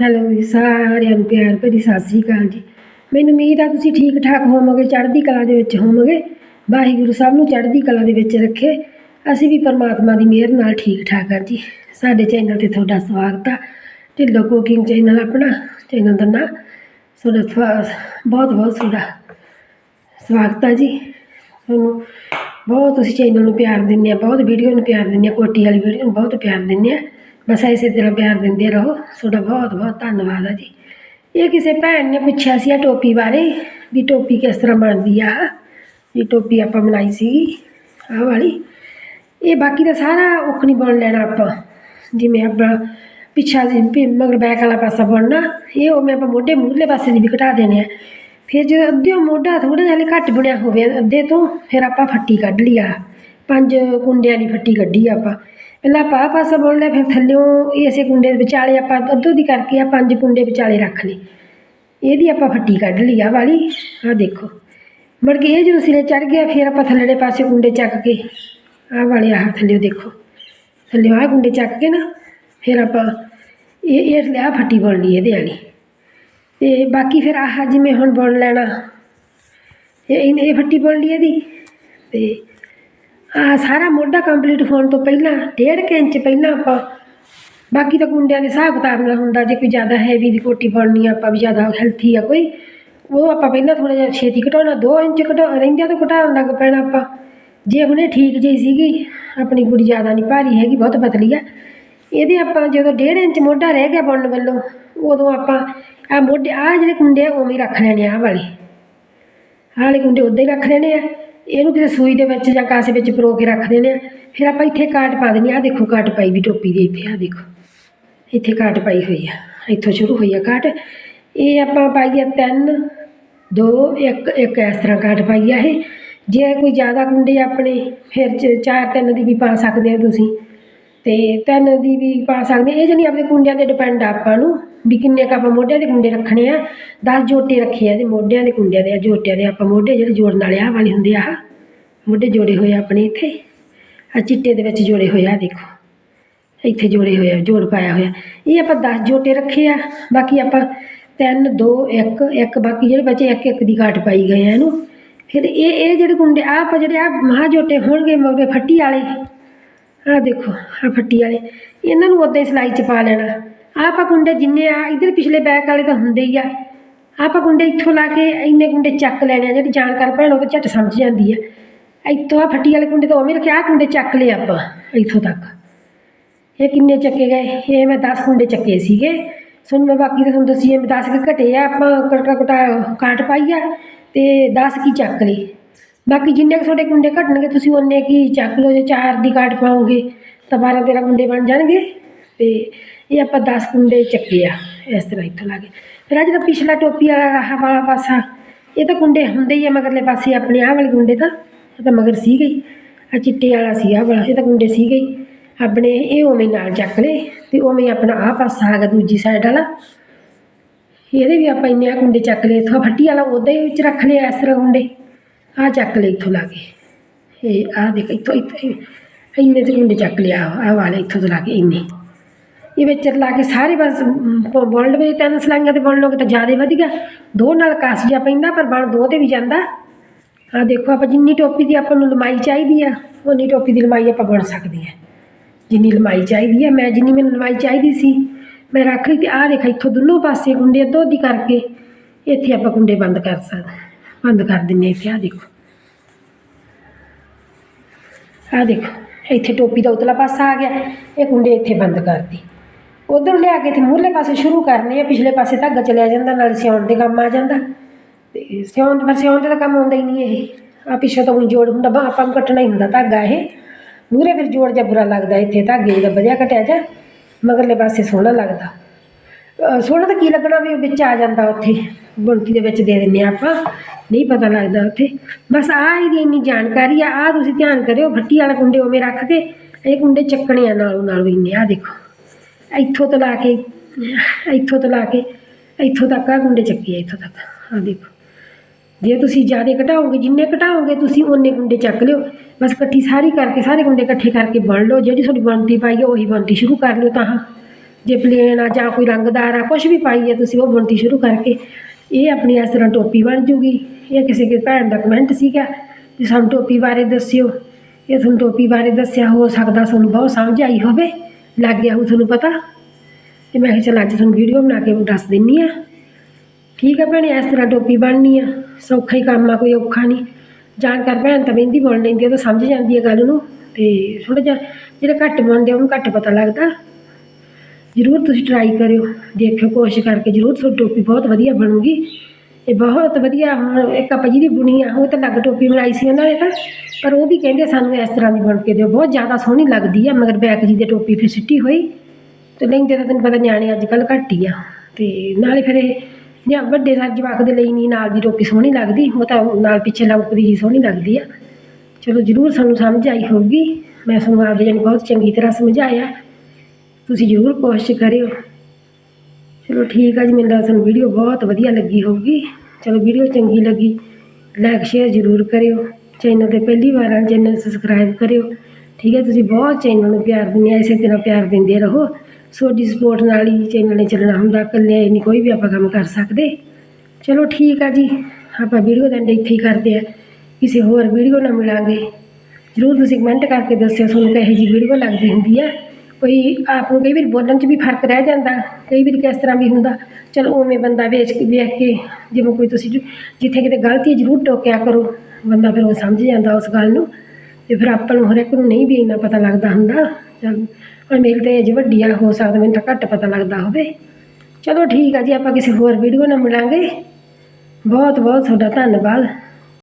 Hello ਜੀ, ਸਾਰਿਆਂ ਨੂੰ ਪਿਆਰ ਭਰੀ ਸਤਿ ਸ੍ਰੀ ਅਕਾਲ ਜੀ। ਮੈਨੂੰ ਉਮੀਦ ਆ ਤੁਸੀਂ ਠੀਕ ਠਾਕ ਹੋਵੋਗੇ, ਚੜ੍ਹਦੀ ਕਲਾ ਦੇ ਵਿੱਚ ਹੋਵੋਗੇ। ਵਾਹਿਗੁਰੂ ਸਾਹਿਬ ਨੂੰ ਚੜ੍ਹਦੀ ਕਲਾ ਦੇ ਵਿੱਚ ਰੱਖੇ। ਅਸੀਂ ਵੀ ਪਰਮਾਤਮਾ ਦੀ ਮਿਹਰ ਨਾਲ ਠੀਕ ਠਾਕ ਹਾਂ ਜੀ। ਸਾਡੇ ਚੈਨਲ ਤੇ ਤੁਹਾਡਾ ਸਵਾਗਤ ਆ। ਢਿੱਲੋਂ ਕੁਕਿੰਗ ਚੈਨਲ ਆਪਣਾ, ਚੈਨਲ ਦਾ ਨਾਂ। ਤੁਹਾਡਾ ਸਵਾ, ਬਹੁਤ ਬਹੁਤ ਤੁਹਾਡਾ ਸਵਾਗਤ ਆ ਜੀ। ਤੁਹਾਨੂੰ ਬਹੁਤ ਤੁਸੀਂ ਚੈਨਲ ਨੂੰ ਪਿਆਰ ਦਿੰਦੇ ਆ, ਬਹੁਤ ਵੀਡੀਓ ਨੂੰ ਪਿਆਰ ਦਿੰਦੇ ਆ, ਕੋਟੀ ਵਾਲੀ ਵੀਡੀਓ ਨੂੰ ਬਹੁਤ ਪਿਆਰ ਦਿੰਦੇ ਆ। ਬਸ ਇਸੇ ਤਰ੍ਹਾਂ ਪਿਆਰ ਦਿੰਦੇ ਰਹੋ। ਤੁਹਾਡਾ ਬਹੁਤ ਬਹੁਤ ਧੰਨਵਾਦ ਆ ਜੀ। ਇਹ ਕਿਸੇ ਭੈਣ ਨੇ ਪੁੱਛਿਆ ਸੀ ਆ ਟੋਪੀ ਬਾਰੇ ਵੀ ਟੋਪੀ ਕਿਸ ਤਰ੍ਹਾਂ ਬਣਦੀ ਆ? ਵੀ ਟੋਪੀ ਆਪਾਂ ਬਣਾਈ ਸੀਗੀ ਆਹ ਵਾਲੀ। ਇਹ ਬਾਕੀ ਦਾ ਸਾਰਾ ਉਖ ਨਹੀਂ ਬਣ ਲੈਣਾ ਆਪਾਂ। ਜਿਵੇਂ ਆਪਾਂ ਪਿੱਛਾ ਜੀ ਮਗਰ ਬੈਕ ਵਾਲਾ ਪਾਸਾ ਬਣਨਾ, ਇਹ ਉਵੇਂ ਆਪਾਂ ਮੋਢੇ ਮੂਹਰਲੇ ਪਾਸੇ ਦੀ ਵੀ ਘਟਾ ਦੇਣੇ ਆ। ਫਿਰ ਜਦੋਂ ਅੱਧੇ ਮੋਢਾ ਥੋੜਾ ਜਿਹਾ ਘੱਟ ਬਣਿਆ ਹੋਵੇ, ਅੱਧੇ ਤੋਂ, ਫਿਰ ਆਪਾਂ ਫੱਟੀ ਕੱਢ ਲਈ ਆ। ਪੰਜ ਕੁੰਡਿਆਂ ਦੀ ਫੱਟੀ ਕੱਢੀ ਆ ਆਪਾਂ। ਪਹਿਲਾਂ ਆਪਾਂ ਆਹ ਪਾਸਾ ਬੁਣ ਲਿਆ ਫਿਰ ਥੱਲਿਓਂ ਇਹ ਇਸੇ ਕੁੰਡੇ ਦੇ ਵਿਚਾਲੇ ਆਪਾਂ ਅੱਧੋ ਦੀ ਕਰਕੇ ਆ ਪੰਜ ਕੁੰਡੇ ਵਿਚਾਲੇ ਰੱਖ ਲਏ। ਇਹਦੀ ਆਪਾਂ ਫੱਟੀ ਕੱਢ ਲਈ ਆ ਵਾਲੀ ਆ ਦੇਖੋ। ਮੁੜ ਕੇ ਇਹ ਜਦੋਂ ਸਿਰੇ ਚੜ ਗਿਆ, ਫਿਰ ਆਪਾਂ ਥੱਲੜੇ ਪਾਸੇ ਕੁੰਡੇ ਚੱਕ ਕੇ, ਆਹ ਵਾਲੇ ਆਹ ਥੱਲਿਓ ਦੇਖੋ। ਥੱਲਿਓ ਆਹ ਕੁੰਡੇ ਚੱਕ ਕੇ ਨਾ, ਫਿਰ ਆਪਾਂ ਇਹ ਇਹ ਲਿਆ ਫੱਟੀ ਬੁਣ ਲਈ ਇਹਦੇ ਵਾਲੀ। ਤੇ ਬਾਕੀ ਫਿਰ ਆਹ ਜਿਵੇਂ ਹੁਣ ਬੁਣ ਲੈਣਾ, ਇਹ ਇਹ ਇਹ ਫੱਟੀ ਬੁਣ ਲਈ ਇਹਦੀ। ਤੇ ਆ ਸਾਰਾ ਮੋਢਾ ਕੰਪਲੀਟ ਹੋਣ ਤੋਂ ਪਹਿਲਾਂ, ਡੇਢ ਕੁ ਇੰਚ ਪਹਿਲਾਂ ਆਪਾਂ, ਬਾਕੀ ਤਾਂ ਕੁੰਡਿਆਂ ਦੇ ਹਿਸਾਬ ਕਿਤਾਬ ਨਾਲ ਹੁੰਦਾ, ਜੇ ਕੋਈ ਜ਼ਿਆਦਾ ਹੈਵੀ ਦੀ ਕੋਟੀ ਪਾਉਣੀ ਆ, ਆਪਾਂ ਵੀ ਜ਼ਿਆਦਾ ਹੈਲਥੀ ਆ ਕੋਈ, ਉਹ ਆਪਾਂ ਪਹਿਲਾਂ ਥੋੜਾ ਜਿਹਾ ਛੇਤੀ ਘਟਾਉਣਾ 2 ਇੰਚ ਘਟਾ, ਰਹਿੰਦਿਆਂ ਤੋਂ ਘਟਾਉਣ ਲੱਗ ਪੈਣਾ ਆਪਾਂ। ਜੇ ਹੁਣੇ ਠੀਕ ਜਿਹੀ ਸੀਗੀ, ਆਪਣੀ ਕੁੜੀ ਜ਼ਿਆਦਾ ਨਹੀਂ ਭਾਰੀ ਹੈਗੀ, ਬਹੁਤ ਪਤਲੀ ਆ, ਇਹਦੇ ਆਪਾਂ ਜਦੋਂ ਡੇਢ ਇੰਚ ਮੋਢਾ ਰਹਿ ਗਿਆ ਬਣਨ ਵੱਲੋਂ, ਉਦੋਂ ਆਪਾਂ ਆ ਮੋਢੇ ਆ ਜਿਹੜੇ ਕੁੰਡੇ ਆ, ਉਵੇਂ ਰੱਖ ਲੈਣੇ ਆ ਆਹ ਵਾਲੇ। ਆਹ ਵਾਲੇ ਕੁੰਡੇ ਉੱਦਾਂ ਹੀ ਰੱਖ ਲੈਣੇ ਆ। ਇਹਨੂੰ ਕਿਸੇ ਸੂਈ ਦੇ ਵਿੱਚ ਜਾਂ ਕਾਸੇ ਵਿੱਚ ਪਰੋ ਕੇ ਰੱਖ ਦੇਣੇ ਆ ਫਿਰ ਆਪਾਂ ਇੱਥੇ ਕਾਟ ਪਾ ਦੇਣੀ ਆ ਆਹ ਦੇਖੋ ਕਾਟ ਪਾਈ ਵੀ ਟੋਪੀ ਦੇ ਇੱਥੇ ਆ ਦੇਖੋ। ਇੱਥੇ ਕਾਟ ਪਾਈ ਹੋਈ ਆ। ਇੱਥੋਂ ਸ਼ੁਰੂ ਹੋਈ ਆ ਕਾਟ। ਇਹ ਆਪਾਂ ਪਾਈ ਆ ਤਿੰਨ, ਦੋ, ਇੱਕ ਇੱਕ ਇਸ ਤਰ੍ਹਾਂ ਕਾਟ ਪਾਈ ਆ ਇਹ। ਜੇ ਕੋਈ ਜ਼ਿਆਦਾ ਕੁੰਡੇ ਆਪਣੇ, ਫਿਰ ਚ- ਚਾਰ ਤਿੰਨ ਦੀ ਵੀ ਪਾ ਸਕਦੇ ਆ ਤੁਸੀਂ। ਤੇ ਤਿੰਨ ਦੀ ਵੀ ਪਾ ਸਕਦੇ ਇਹ ਜਣੀ ਆਪਣੇ ਕੁੰਡਿਆਂ ਤੇ ਡਿਪੈਂਡ ਆ ਆਪਾਂ ਨੂੰ। ਵੀ ਕਿੰਨੇ ਕੁ ਆਪਾਂ ਮੋਢਿਆਂ ਦੇ ਕੁੰਡੇ ਰੱਖਣੇ ਆ 10 ਜੋਟੇ ਰੱਖੇ ਆ ਤੇ ਮੋਢਿਆਂ ਦੇ ਕੁੰਡਿਆਂ ਦੇ ਆ ਜੋਟਿਆਂ ਦੇ ਆਪਾਂ ਮੋਢੇ ਜਿਹੜੇ ਜੋੜਨ ਵਾਲੇ ਆ ਵਾਲੇ ਹੁੰਦੇ ਆ ਮੋਢੇ ਜੋੜੇ ਹੋਏ ਆ ਆਪਣੇ ਇੱਥੇ ਆ ਚਿੱਟੇ ਦੇ ਵਿੱਚ ਜੋੜੇ ਹੋਏ ਆ ਦੇਖੋ, ਇੱਥੇ ਜੋੜੇ ਹੋਏ ਆ, ਜੋੜ ਪਾਇਆ ਹੋਇਆ, ਇਹ ਆਪਾਂ 10 ਜੋਟੇ ਰੱਖੇ ਆ, ਬਾਕੀ ਆਪਾਂ 3 2 1 1 ਬਾਕੀ ਜਿਹੜੇ ਬਚੇ ਇੱਕ ਇੱਕ ਦੀ ਘਾਟ ਪਾਈ ਗਏ ਆ ਇਹਨੂੰ, ਫਿਰ ਇਹ ਇਹ ਜਿਹੜੇ ਕੁੰਡੇ ਆ ਆਪਾਂ ਜਿਹੜੇ ਆ ਮਹਾ ਜੋਟੇ ਹੋਣਗੇ ਮੋਗੇ ਫੱਟੀ ਵਾਲੇ, ਆਹ ਦੇਖੋ, ਆਹ ਫੱਟੀ ਵਾਲੇ, ਇਹਨਾਂ ਨੂੰ ਉਦਾਂ ਹੀ ਸਿਲਾਈ 'ਚ ਪਾ ਲੈਣਾ ਆਹ ਆਪਾਂ ਕੁੰਡੇ ਜਿੰਨੇ ਆ ਇਧਰ ਪਿਛਲੇ ਬੈਕ ਵਾਲੇ ਤਾਂ ਹੁੰਦੇ ਹੀ ਆ ਆਪਾਂ ਕੁੰਡੇ ਇੱਥੋਂ ਲਾ ਕੇ ਇੰਨੇ ਕੁੰਡੇ ਚੱਕ ਲੈਣੇ ਆ ਜਿਹੜੀ ਜਾਣਕਾਰ ਭੈਣ ਉਹ ਤਾਂ ਝੱਟ ਸਮਝ ਜਾਂਦੀ ਆ ਇੱਥੋਂ ਆ ਫੱਟੀ ਵਾਲੇ ਕੁੰਡੇ ਤਾਂ ਉਵੇਂ ਰੱਖਿਆ ਆਹ ਕੁੰਡੇ ਚੱਕ ਲਏ ਆਪਾਂ ਇੱਥੋਂ ਤੱਕ ਇਹ ਕਿੰਨੇ ਚੱਕੇ ਗਏ ਇਹ ਮੈਂ 10 ਕੁੰਡੇ ਚੱਕੇ ਸੀਗੇ ਤੁਹਾਨੂੰ ਮੈਂ ਬਾਕੀ ਤਾਂ ਤੁਹਾਨੂੰ ਦੱਸੀ ਮੈਂ 10 ਕੁ ਘਟੇ ਆ ਆਪਾਂ ਕਟਾ ਕਟਾ ਕਾਟ ਪਾਈ ਆ ਤੇ 10 ਕੀ ਚੱਕ ਲਈ ਬਾਕੀ ਜਿੰਨੇ ਕੁ ਤੁਹਾਡੇ ਕੁੰਡੇ ਘਟਣਗੇ ਤੁਸੀਂ ਉਹਨੇ ਕੀ ਚੱਕ ਲਓ ਜੇ ਚਾਰ ਦੀ ਕਾਟ ਪਾਓਗੇ ਤਾਂ 12 13 ਕੁੰਡੇ ਬਣ ਜਾਣਗੇ ਤੇ ਇਹ ਆਪਾਂ 10 ਕੁੰਡੇ ਚੱਕੇ ਆ ਇਸ ਤਰ੍ਹਾਂ ਇੱਥੋਂ ਲਾ ਕੇ। ਫਿਰ ਅੱਜ ਜਿਹੜਾ ਪਿਛਲਾ ਟੋਪੀ ਵਾਲਾ ਆਹ ਵਾਲਾ ਪਾਸਾ, ਇਹ ਤਾਂ ਕੁੰਡੇ ਹੁੰਦੇ ਹੀ ਆ ਮਗਰਲੇ ਪਾਸੇ ਆਪਣੇ ਆਹ ਵਾਲੇ ਕੁੰਡੇ ਤਾਂ, ਇਹ ਤਾਂ ਮਗਰ ਸੀ ਗਈ। ਆ ਚਿੱਟੇ ਵਾਲਾ ਸੀ ਆਹ ਵਾਲਾ, ਇਹ ਤਾਂ ਕੁੰਡੇ ਸੀ ਹੀ ਆਪਣੇ ਇਹ ਉਵੇਂ ਨਾਲ ਚੱਕ ਲਏ ਤੇ ਉਵੇਂ ਆਪਣਾ ਆਹ ਪਾਸਾ ਆ ਗਿਆ ਦੂਜੀ ਸਾਈਡ ਵਾਲਾ। ਇਹਦੇ ਵੀ ਆਪਾਂ ਇੰਨੇ ਆਹ ਕੁੰਡੇ ਚੱਕ ਲਏ, ਇੱਥੋਂ ਫੱਟੀ ਵਾਲਾ ਉਹਦੇ ਵਿੱਚ ਰੱਖ ਲਿਆ ਇਸ ਤਰ੍ਹਾਂ ਕੁੰਡੇ। ਆਹ ਚੱਕ ਲਏ ਇੱਥੋਂ ਲਾ ਕੇ। ਇਹ ਆਹ ਦੇਖ, ਇੱਥੋਂ ਇੱਥੋਂ, ਇੰਨੇ ਤੇ ਕੁੰਡੇ ਚੱਕ ਲਿਆ, ਆਹ ਵਾਲੇ ਇੱਥੋਂ ਤੋਂ ਲਾ ਕੇ ਇੰਨੇ। ਇਹ ਵਿੱਚ ਲਾ ਕੇ ਸਾਰੇ ਬਸ ਬੁਣ ਲਵੇ ਤਿੰਨ ਸਲਾਈਆਂ ਤੇ ਬੁਣ ਲਓਗੇ ਤਾਂ ਜ਼ਿਆਦਾ ਵਧੀਆ। ਦੋ ਨਾਲ ਕਾਸ ਜਾ ਪੈਂਦਾ, ਪਰ ਬਣ ਦੋ ਤੇ ਵੀ ਜਾਂਦਾ। ਆ ਦੇਖੋ ਆਪਾਂ ਜਿੰਨੀ ਟੋਪੀ ਦੀ ਆਪਾਂ ਨੂੰ ਲੰਮਾਈ ਚਾਹੀਦੀ ਆ ਉਨੀ ਟੋਪੀ ਦੀ ਲੰਬਾਈ ਆਪਾਂ ਬਣ ਸਕਦੇ ਆ। ਜਿੰਨੀ ਲੰਮਾਈ ਚਾਹੀਦੀ ਆ, ਮੈਂ ਜਿੰਨੀ ਮੈਨੂੰ ਲੰਮਾਈ ਚਾਹੀਦੀ ਸੀ, ਮੈਂ ਰੱਖ ਲਈ ਤੇ ਆਹ ਦੇਖ ਇੱਥੋਂ ਦੋਨੋਂ ਪਾਸੇ ਕੁੰਡੇ ਅੱਧੋ ਦੀ ਕਰਕੇ ਇੱਥੇ ਆਪਾਂ ਕੁੰਡੇ ਬੰਦ ਕਰ ਸਕਦੇ ਬੰਦ ਕਰ ਦਿੰਨੇ ਇੱਥੇ, ਆਹ ਦੇਖੋ। ਆਹ ਦੇਖੋ, ਇੱਥੇ ਟੋਪੀ ਦਾ ਉਤਲਾ ਪਾਸਾ ਆ ਗਿਆ, ਇਹ ਕੁੰਡੇ ਇੱਥੇ ਬੰਦ ਕਰਤੀ। ਉਧਰ ਲਿਆ ਕੇ ਇੱਥੇ ਮੂਹਰਲੇ ਪਾਸੇ ਸ਼ੁਰੂ ਕਰਨੇ ਆ, ਪਿਛਲੇ ਪਾਸੇ ਧਾਗਾ ਚਲਿਆ ਜਾਂਦਾ, ਨਾਲ ਸਿਉਣ ਦੇ ਕੰਮ ਆ ਜਾਂਦਾ। ਤੇ ਸਿਉਣ ਪਰ ਸਿਉਣ ਤੇ ਤਾਂ ਕੰਮ ਆਉਂਦਾ ਹੀ ਨਹੀਂ ਇਹ। ਆ ਪਿੱਛੇ ਤਾਂ ਊਂ ਜੋੜ ਹੁੰਦਾ ਬਾ ਆਪਾਂ ਨੂੰ ਕੱਟਣਾ ਹੀ ਹੁੰਦਾ ਧਾਗਾ ਇਹ। ਮੂਹਰੇ ਫਿਰ ਜੋੜ ਜਿਹਾ ਬੁਰਾ ਲੱਗਦਾ ਇੱਥੇ, ਧਾਗੇ ਦਾ ਵਧੀਆ ਘਟਿਆ ਜਾ, ਮਗਰਲੇ ਪਾਸੇ ਸੋਹਣਾ ਲੱਗਦਾ। ਸੋਹਣਾ ਤਾਂ ਕੀ ਲੱਗਣਾ ਵੀ ਵਿੱਚ ਆ ਜਾਂਦਾ ਉੱਥੇ ਬੁਣਤੀ ਦੇ ਵਿੱਚ ਦੇ ਦਿੰਨੇ ਆ ਆਪਾਂ, ਨਹੀਂ ਪਤਾ ਲੱਗਦਾ ਉੱਥੇ। ਬਸ ਆਹ ਇਹਦੀ ਇੰਨੀ ਜਾਣਕਾਰੀ ਆ ਆ ਤੁਸੀਂ ਧਿਆਨ ਕਰਿਓ, ਫੱਟੀ ਵਾਲੇ ਕੁੰਡੇ ਉਵੇਂ ਰੱਖ ਕੇ, ਇਹ ਕੁੰਡੇ ਚੱਕਣੇ ਆ ਨਾਲੋਂ ਨਾਲ ਇੰਨੇ ਆ ਦੇਖੋ। ਇੱਥੋਂ ਤੋਂ ਲਾ ਕੇ, ਇੱਥੋਂ ਤੋਂ ਲਾ ਕੇ, ਇੱਥੋਂ ਤੱਕ ਆ ਕੁੰਡੇ ਚੱਕੇ ਆ ਇੱਥੋਂ ਤੱਕ। ਆ ਦੇਖੋ। ਜੇ ਤੁਸੀਂ ਜ਼ਿਆਦਾ ਘਟਾਓਗੇ, ਜਿੰਨੇ ਘਟਾਓਗੇ, ਤੁਸੀਂ ਓਨੇ ਕੁੰਡੇ ਚੱਕ ਲਿਓ। ਬਸ ਇਕੱਠੀ ਸਾਰੀ ਕਰਕੇ, ਸਾਰੇ ਕੁੰਡੇ ਇਕੱਠੇ ਕਰਕੇ ਬਣ ਲਓ। ਜਿਹੜੀ ਤੁਹਾਡੀ ਬਣਤੀ ਪਾਈ ਹੈ ਉਹੀ ਬਣਤੀ ਸ਼ੁਰੂ ਕਰ ਲਿਓ ਤਾਂ। ਜੇ ਪਲੇਨ ਆ ਜਾਂ ਕੋਈ ਰੰਗਦਾਰ ਆ ਕੁਝ ਵੀ ਪਾਈ ਹੈ ਤੁਸੀਂ ਉਹ ਬੁਣਤੀ ਸ਼ੁਰੂ ਕਰਕੇ, ਇਹ ਆਪਣੀ ਇਸ ਤਰ੍ਹਾਂ ਟੋਪੀ ਬਣ ਜੂਗੀ। ਇਹ ਕਿਸੇ ਕੇ ਭੈਣ ਦਾ ਕਮੈਂਟ ਸੀਗਾ ਵੀ ਸਾਨੂੰ ਟੋਪੀ ਬਾਰੇ ਦੱਸਿਓ। ਇਹ ਤੁਹਾਨੂੰ ਟੋਪੀ ਬਾਰੇ ਦੱਸਿਆ, ਹੋ ਸਕਦਾ ਤੁਹਾਨੂੰ ਬਹੁਤ ਸਮਝ ਆਈ ਹੋਵੇ। ਲੱਗ ਗਿਆ ਹੋ ਤੁਹਾਨੂੰ ਪਤਾ। ਤੇ ਮੈਂ ਕਿਹਾ ਚਲ ਅੱਜ ਤੁਹਾਨੂੰ ਵੀਡੀਓ ਬਣਾ ਕੇ ਦੱਸ ਦਿੰਨੀ ਆ। ਠੀਕ ਆ ਭੈਣੇ, ਇਸ ਤਰ੍ਹਾਂ ਟੋਪੀ ਬਣਨੀ ਆ। ਸੌਖਾ ਹੀ ਕੰਮ ਆ, ਕੋਈ ਔਖਾ ਨਹੀਂ। ਜਾਣਕਾਰ ਭੈਣ ਤਾਂ ਮਹਿੰਦੀ ਬੁਣ ਲੈਂਦੀ ਆ ਤਾਂ ਸਮਝ ਜਾਂਦੀ ਹੈ ਗੱਲ ਨੂੰ। ਤੇ ਥੋੜ੍ਹਾ ਜਿਹਾ ਜਿਹੜੇ ਘੱਟ ਬਣਦੇ ਆ, ਉਹਨੂੰ ਘੱਟ ਪਤਾ ਲੱਗਦਾ। ਜ਼ਰੂਰ ਤੁਸੀਂ ਟਰਾਈ ਕਰਿਓ। ਦੇਖਿਓ, ਕੋਸ਼ਿਸ਼ ਕਰਕੇ ਜ਼ਰੂਰ ਤੁਹਾਡੀ ਟੋਪੀ ਬਹੁਤ ਵਧੀਆ ਬਣੂਗੀ। ਇਹ ਬਹੁਤ ਵਧੀਆ, ਹੁਣ ਇੱਕ ਆਪਾਂ ਜਿਹਦੀ ਬੁਣੀ ਆ, ਉਹ ਤਾਂ ਲੱਗ ਟੋਪੀ ਬਣਾਈ ਸੀ ਉਹਨਾਂ ਨੇ ਤਾਂ। ਪਰ ਉਹ ਵੀ ਕਹਿੰਦੇ ਸਾਨੂੰ ਇਸ ਤਰ੍ਹਾਂ ਦੀ ਬਣ ਕੇ ਦਿਓ। ਬਹੁਤ ਜ਼ਿਆਦਾ ਸੋਹਣੀ ਲੱਗਦੀ ਆ, ਮਗਰ ਬੈਕ ਜੀ ਦੇ ਟੋਪੀ ਫਿਰ ਸਿੱਟੀ ਹੋਈ। ਤੇ ਲੈਂਦੇ ਤਾਂ ਤੈਨੂੰ ਪਤਾ ਨਿਆਣੇ ਅੱਜ ਕੱਲ੍ਹ ਘੱਟ ਹੀ ਆ। ਤੇ ਨਾਲੇ ਫਿਰ ਇਹ ਜਾਂ ਵੱਡੇ ਨਾਲ ਜਵਾਕ ਦੇ ਲਈ ਨਹੀਂ, ਨਾਲ ਦੀ ਟੋਪੀ ਸੋਹਣੀ ਲੱਗਦੀ, ਉਹ ਤਾਂ ਨਾਲ ਪਿੱਛੇ ਲੰਕਦੀ ਜੀ ਸੋਹਣੀ ਲੱਗਦੀ ਆ। ਚਲੋ ਜ਼ਰੂਰ ਸਾਨੂੰ ਸਮਝ ਆਈ ਹੋਊਗੀ। ਮੈਂ ਤੁਹਾਨੂੰ ਆਪਦੇ ਜਨ ਬਹੁਤ ਚੰਗੀ ਤਰ੍ਹਾਂ ਸਮਝਾਇਆ। ਤੁਸੀਂ ਜ਼ਰੂਰ ਕੋਸ਼ਿਸ਼ ਕਰਿਓ। ਚਲੋ ਠੀਕ ਆ ਜੀ, ਮੈਨੂੰ ਲੱਗਦਾ ਤੁਹਾਨੂੰ ਵੀਡੀਓ ਬਹੁਤ ਵਧੀਆ ਲੱਗੀ ਹੋਊਗੀ। ਚਲੋ ਵੀਡੀਓ ਚੰਗੀ ਲੱਗੀ ਲਾਈਕ ਸ਼ੇਅਰ ਜ਼ਰੂਰ ਕਰਿਓ। ਚੈਨਲ ਤੇ ਪਹਿਲੀ ਵਾਰ ਆ ਚੈਨਲ ਸਬਸਕ੍ਰਾਈਬ ਕਰਿਓ। ਠੀਕ ਹੈ, ਤੁਸੀਂ ਬਹੁਤ ਚੈਨਲ ਨੂੰ ਪਿਆਰ ਦਿੰਦੇ ਆ, ਇਸੇ ਤਰ੍ਹਾਂ ਪਿਆਰ ਦਿੰਦੇ ਰਹੋ। ਤੁਹਾਡੀ ਸਪੋਰਟ ਨਾਲ ਹੀ ਚੈਨਲ ਨੇ ਚੱਲਣਾ ਹੁੰਦਾ, ਇਕੱਲੇ ਨਹੀਂ ਕੋਈ ਵੀ ਆਪਾਂ ਕੰਮ ਕਰ ਸਕਦੇ। ਚਲੋ ਠੀਕ ਆ ਜੀ, ਆਪਾਂ ਵੀਡੀਓ ਦਾ ਇੱਥੇ ਹੀ ਕਰਦੇ ਆ। ਕਿਸੇ ਹੋਰ ਵੀਡੀਓ ਨਾਲ ਮਿਲਾਂਗੇ। ਜ਼ਰੂਰ ਤੁਸੀਂ ਕਮੈਂਟ ਕਰਕੇ ਦੱਸਿਓ, ਤੁਹਾਨੂੰ ਕਿਹੋ ਜਿਹੀ ਵੀਡੀਓ ਲੱਗਦੀ ਹੁੰਦੀ ਆ। ਕੋਈ ਆਪ ਨੂੰ ਕਈ ਵਾਰ ਬੋਲਣ 'ਚ ਵੀ ਫ਼ਰਕ ਰਹਿ ਜਾਂਦਾ, ਕਈ ਵਾਰ ਕਿਸ ਤਰ੍ਹਾਂ ਵੀ ਹੁੰਦਾ। ਚਲ ਉਵੇਂ ਬੰਦਾ ਵੇਚ ਕੇ, ਵੇਖ ਕੇ, ਜਿਵੇਂ ਕੋਈ ਤੁਸੀਂ ਜਿੱਥੇ ਕਿਤੇ ਗਲਤੀ ਜ਼ਰੂਰ ਟੋਕਿਆ ਕਰੋ। ਬੰਦਾ ਫਿਰ ਉਹ ਸਮਝ ਜਾਂਦਾ ਉਸ ਗੱਲ ਨੂੰ ਤੇ ਫਿਰ ਆਪਾਂ ਨੂੰ ਹਰੇਕ ਨੂੰ ਨਹੀਂ ਵੀ ਇੰਨਾ ਪਤਾ ਲੱਗਦਾ ਹੁੰਦਾ। ਚਲ ਹੁਣ ਮੇਰੀ ਤਾਂ ਏਜ ਵੱਡੀ ਆ, ਹੋ ਸਕਦਾ ਮੈਨੂੰ ਤਾਂ ਘੱਟ ਪਤਾ ਲੱਗਦਾ ਹੋਵੇ। ਚਲੋ ਠੀਕ ਆ ਜੀ, ਆਪਾਂ ਕਿਸੇ ਹੋਰ ਵੀਡੀਓ ਨਾਲ ਮਿਲਾਂਗੇ। ਬਹੁਤ ਬਹੁਤ ਤੁਹਾਡਾ ਧੰਨਵਾਦ।